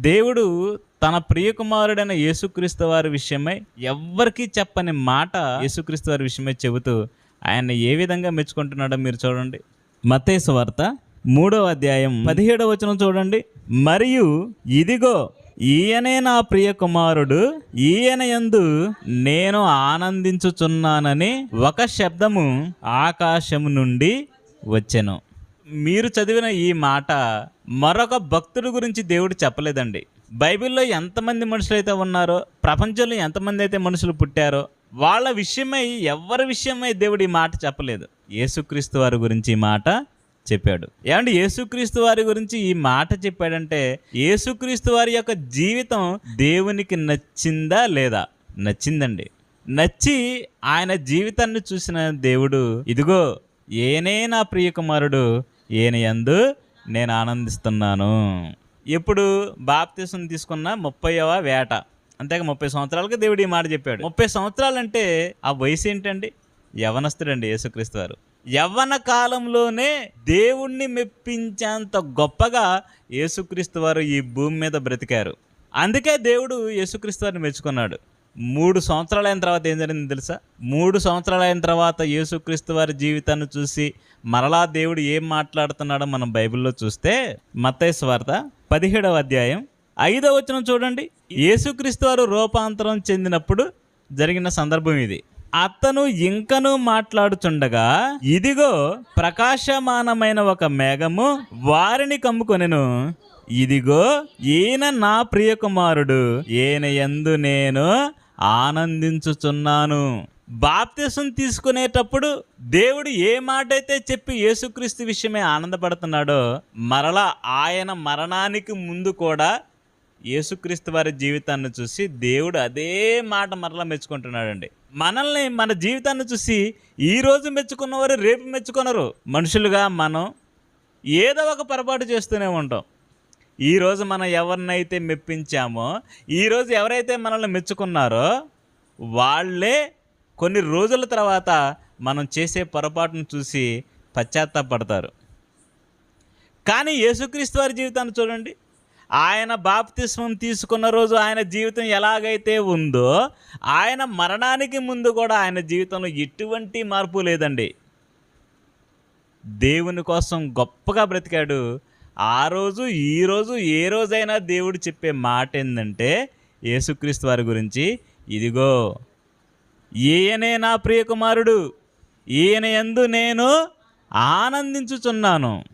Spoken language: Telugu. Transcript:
దేవుడు తన ప్రియకుమారుడైన యేసుక్రీస్తు వారి విషయమై ఎవ్వరికీ చెప్పని మాట యేసుక్రీస్తు వారి విషయమై చెబుతూ ఆయన ఏ విధంగా మెచ్చుకుంటున్నాడో మీరు చూడండి. మతేశ వార్త మూడవ అధ్యాయం పదిహేడవ వచనం చూడండి. మరియు ఇదిగో ఈయనే నా ప్రియ కుమారుడు ఈయన యందు నేను ఆనందించుచున్నానని ఒక శబ్దము ఆకాశము నుండి వచ్చెను. మీరు చదివిన ఈ మాట మరొక భక్తుడి గురించి దేవుడు చెప్పలేదండి. బైబిల్లో ఎంతమంది మనుషులు అయితే ఉన్నారో ప్రపంచంలో ఎంతమంది అయితే మనుషులు పుట్టారో వాళ్ళ విషయమై ఎవరి విషయమై దేవుడు ఈ మాట చెప్పలేదు. యేసుక్రీస్తు వారి గురించి ఈ మాట చెప్పాడు. ఏమంటే యేసుక్రీస్తు వారి గురించి ఈ మాట చెప్పాడంటే యేసుక్రీస్తు వారి యొక్క జీవితం దేవునికి నచ్చిందా లేదా? నచ్చిందండి. నచ్చి ఆయన జీవితాన్ని చూసిన దేవుడు ఇదిగో ఏనే నా ప్రియకుమారుడు ఈయన యందు నేను ఆనందిస్తున్నాను. ఎప్పుడు బాప్తీసం తీసుకున్న ముప్పైవ వేట. అంతేగా ముప్పై సంవత్సరాలకి దేవుడు ఈ మాట చెప్పాడు. ముప్పై సంవత్సరాలంటే ఆ వయసు ఏంటండి? యవనస్తుడండి యేసుక్రీస్తు వారు. యవ్వన కాలంలోనే దేవుణ్ణి మెప్పించేంత గొప్పగా యేసుక్రీస్తు వారు ఈ భూమి మీద బ్రతికారు. అందుకే దేవుడు యేసుక్రీస్తు వారిని మెచ్చుకున్నాడు. మూడు సంవత్సరాలు అయిన తర్వాత ఏం జరిగింది తెలుసా? మూడు సంవత్సరాలు అయిన తర్వాత యేసుక్రీస్తు వారి జీవితాన్ని చూసి మరలా దేవుడు ఏం మాట్లాడుతున్నాడో మనం బైబిల్లో చూస్తే మత్తయి వార్త పదిహేడవ అధ్యాయం ఐదవ వచనం చూడండి. యేసుక్రీస్తు వారు రూపాంతరం చెందినప్పుడు జరిగిన సందర్భం ఇది. అతను ఇంకను మాట్లాడుచుండగా ఇదిగో ప్రకాశమానమైన ఒక మేఘము వారిని కమ్ముకొనెను. ఇదిగో ఈయన నా ప్రియకుమారుడు ఈయన ఎందు నేను ఆనందించుచున్నాను. బాప్తిసం తీసుకునేటప్పుడు దేవుడు ఏ మాట అయితే చెప్పి యేసుక్రీస్తు విషయమే ఆనందపడుతున్నాడో మరలా ఆయన మరణానికి ముందు కూడా యేసుక్రీస్తు వారి జీవితాన్ని చూసి దేవుడు అదే మాట మరలా మెచ్చుకుంటున్నాడండి. మనల్ని మన జీవితాన్ని చూసి ఈ రోజు మెచ్చుకున్నవారు రేపు మెచ్చుకున్నారు మనుషులుగా మనం ఏదో ఒక పొరపాటు చేస్తూనే ఉంటాం. ఈరోజు మనం ఎవరినైతే మెప్పించామో ఈరోజు ఎవరైతే మనల్ని మెచ్చుకున్నారో వాళ్ళే కొన్ని రోజుల తర్వాత మనం చేసే పొరపాటును చూసి పశ్చాత్తాపడతారు. కానీ యేసుక్రీస్తు వారి జీవితాన్ని చూడండి. ఆయన బాప్తిస్మం తీసుకున్న రోజు ఆయన జీవితం ఎలాగైతే ఉందో ఆయన మరణానికి ముందు కూడా ఆయన జీవితంలో ఎటువంటి మార్పు లేదండి. దేవుని కోసం గొప్పగా బ్రతికాడు ఆ రోజు ఈ రోజు ఏ రోజైనా దేవుడు చెప్పే మాట ఏంటంటే యేసుక్రీస్తు వారి గురించి ఇదిగో ఈయనే నా ప్రియకుమారుడు ఈయన ఎందు నేను ఆనందించుచున్నాను.